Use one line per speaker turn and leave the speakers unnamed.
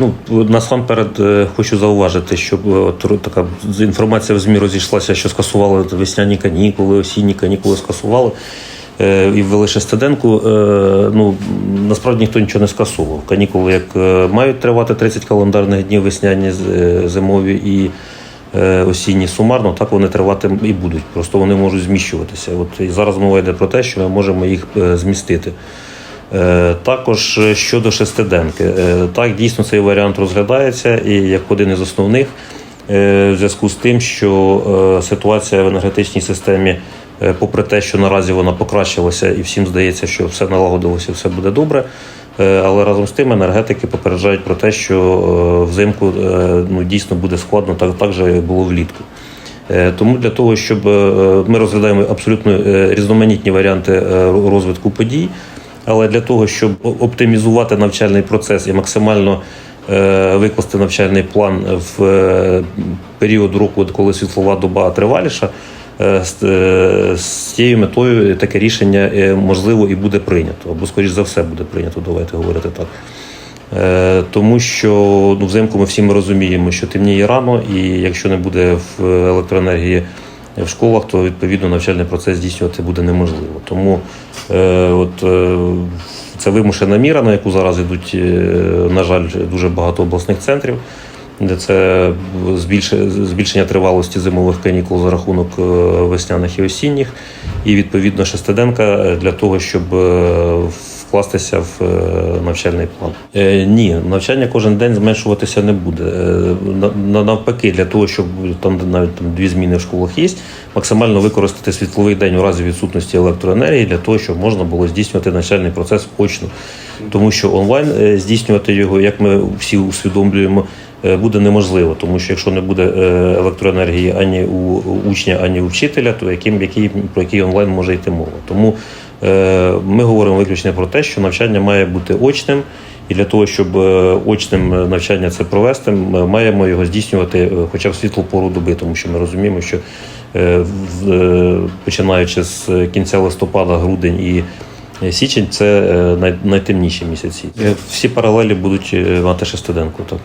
Ну, насамперед е, хочу зауважити, щоб е, от така інформація в ЗМІ розійшлася, що скасували весняні канікули, осінні канікули скасували е, і ввели шестиденку. Ну, насправді ніхто нічого не скасував. Канікули як мають тривати 30 календарних днів весняні, зимові і осінні сумарно, так вони тривати і будуть. Просто вони можуть зміщуватися. От і зараз мова йде про те, що ми можемо їх змістити. Е, Також щодо шестиденки, Е, так дійсно цей варіант розглядається і як один із основних е, в зв'язку з тим, що ситуація в енергетичній системі, попри те, що наразі вона покращилася, і всім здається, що все налагодилося, все буде добре. Але разом з тим енергетики попереджають про те, що взимку ну, дійсно буде складно, так, так же було влітку. Тому для того, щоб ми розглядаємо абсолютно різноманітні варіанти розвитку подій, але для того, щоб оптимізувати навчальний процес і максимально е, викласти навчальний план в е, період року, коли світлова доба триваліша, е, з- цією метою таке рішення можливо і буде прийнято, або скоріш за все буде прийнято. Давайте говорити так. Тому що ну, взимку ми всі ми розуміємо, що темніє рано, і якщо не буде в електроенергії в школах, то відповідно навчальний процес здійснювати буде неможливо. Тому е, от, е, це вимушена міра, на яку зараз йдуть, е, на жаль, дуже багато обласних центрів, де це збільше- збільшення тривалості зимових канікул за рахунок е, весняних і осінніх, і відповідно шестиденка для того, щоб е, вкластися в е, навчальний план. Е, ні, навчання кожен день зменшуватися не буде. Е, на- на- навпаки, для того, щоб там навіть там дві зміни в школах є, максимально використати світловий день у разі відсутності електроенергії для того, щоб можна було здійснювати навчальний процес очно. Тому що онлайн здійснювати його, як ми всі усвідомлюємо, буде неможливо, тому що якщо не буде е, електроенергії ані у учня, ані у вчителя, то яким, який, про який онлайн може йти мова. Тому е, ми говоримо виключно про те, що навчання має бути очним, і для того, щоб е, очним е, навчання це провести, ми маємо його здійснювати е, хоча б в світлу пору доби, тому що ми розуміємо, що е, е, починаючи з кінця листопада, грудень і Січень це е, найтемніші місяці. Е, Всі паралелі будуть е, мати шестиденку. Так.